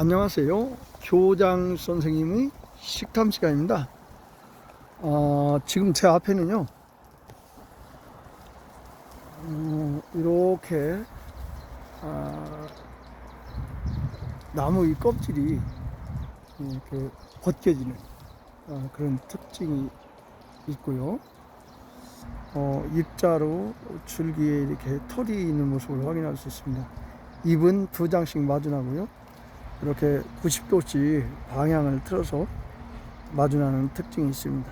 안녕하세요. 교장 선생님의 식탐 시간입니다. 어, 지금 제 앞에는요, 어, 이렇게 아, 나무의 껍질이 이렇게 벗겨지는 어, 그런 특징이 있고요. 어, 입자로 줄기에 이렇게 털이 있는 모습을 확인할 수 있습니다. 잎은 두 장씩 마주나고요. 이렇게 90도씩 방향을 틀어서 마주나는 특징이 있습니다.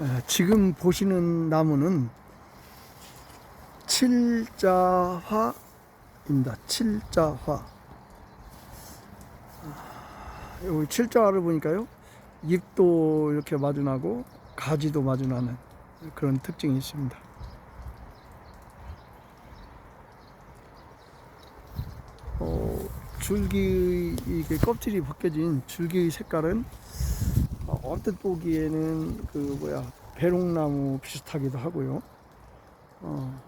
에, 지금 보시는 나무는 칠자화입니다. 칠자화. 여기 칠자화를 보니까요 잎도 이렇게 마주나고 가지도 마주나는 그런 특징이 있습니다. 어, 줄기 이게 껍질이 벗겨진 줄기의 색깔은 어, 언뜻 보기에는 그 뭐야 배롱나무 비슷하기도 하고요. 어,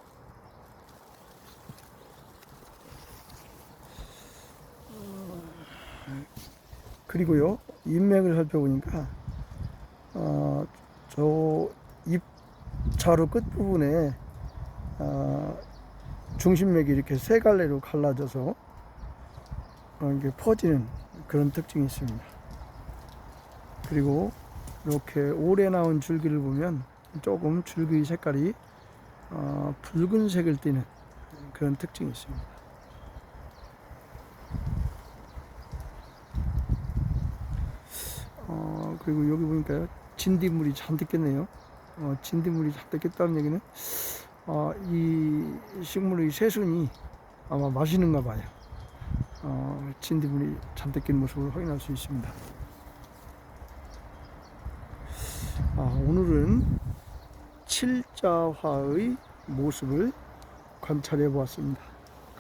그리고요 잎맥을 살펴보니까 어, 저 잎자루 끝 부분에 어, 중심맥이 이렇게 세 갈래로 갈라져서 어, 이게 퍼지는 그런 특징이 있습니다. 그리고 이렇게 오래 나온 줄기를 보면 조금 줄기 색깔이 어, 붉은색을 띠는 그런 특징이 있습니다. 어, 그리고 여기 보니까요, 진딧물이 잔뜩 꼈네요. 어, 진딧물이 잔뜩 꼈다는 얘기는, 어, 이 식물의 새순이 아마 맛있는가 봐요. 어, 진딧물이 잔뜩 낀 모습을 확인할 수 있습니다. 아, 오늘은 칠자화의 모습을 관찰해 보았습니다.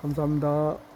감사합니다.